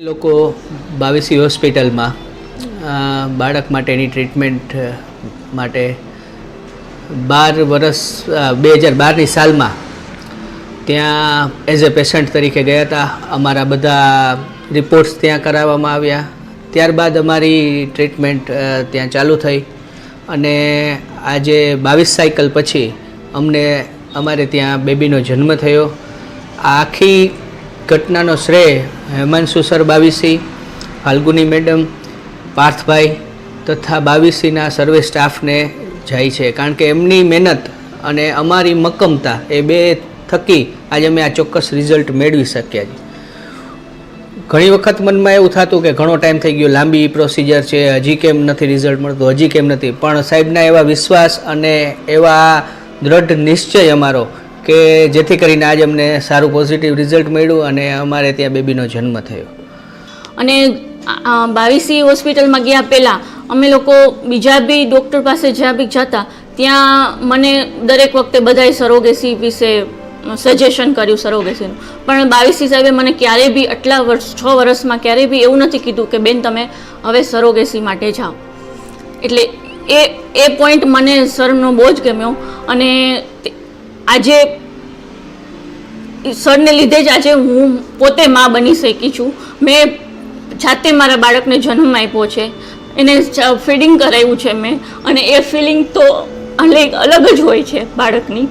લોકો બાવીસી હોસ્પિટલમાં બાળક માટેની ટ્રીટમેન્ટ માટે બાર વર્ષ બે હજાર બારની સાલમાં ત્યાં એઝ અ પેશન્ટ તરીકે ગયા હતા. અમારા બધા રિપોર્ટ્સ ત્યાં કરાવવામાં આવ્યા. ત્યારબાદ અમારી ટ્રીટમેન્ટ ત્યાં ચાલુ થઈ અને આજે બાવીસ સાયકલ પછી અમને, અમારે ત્યાં બેબીનો જન્મ થયો. આખી ઘટનાનો શ્રેય હેમાંશુ સર બાવીસી, ફાલ્ગુની મેડમ, પાર્થભાઈ તથા બાવીસીના સર્વે સ્ટાફને જાય છે. કારણ કે એમની મહેનત અને અમારી મક્કમતા એ બે થકી આજે અમે આ ચોક્કસ રિઝલ્ટ મેળવી શક્યા છીએ. ઘણી વખત મનમાં એવું થતું કે ઘણો ટાઈમ થઈ ગયો, લાંબી પ્રોસિજર છે, હજી કેમ નથી રિઝલ્ટ મળતું, હજી કેમ નથી. પણ સાહેબના એવા વિશ્વાસ અને એવા દૃઢ નિશ્ચય અમારો કે જેથી કરીને આજે અમને સારું પોઝિટિવ રિઝલ્ટ મળ્યું અને અમારે ત્યાં બેબીનો જન્મ થયો. અને બાવીસી હોસ્પિટલમાં ગયા પહેલાં અમે લોકો બીજા બી ડૉક્ટર પાસે જ્યાં બી જતા, ત્યાં મને દરેક વખતે બધાએ સરોગેસી વિશે સજેશન કર્યું, સરોગેસીનું. પણ બાવીસી સાહેબે મને ક્યારેય બી આટલા વર્ષ, છ વર્ષમાં ક્યારેય બી એવું નથી કીધું કે, બેન, તમે હવે સરોગેસી માટે જાઓ. એટલે એ એ પોઈન્ટ મને સરનો બહુ જ ગમ્યો અને આજે સરને લીધે જ આજે હું પોતે માં બની શકી છું. મેં જાતે મારા બાળકને જન્મ આપ્યો છે. એને ફીડિંગ કરાવ્યું છે મેં. અને એ ફિલિંગ તો અલગ અલગ જ હોય છે બાળકની.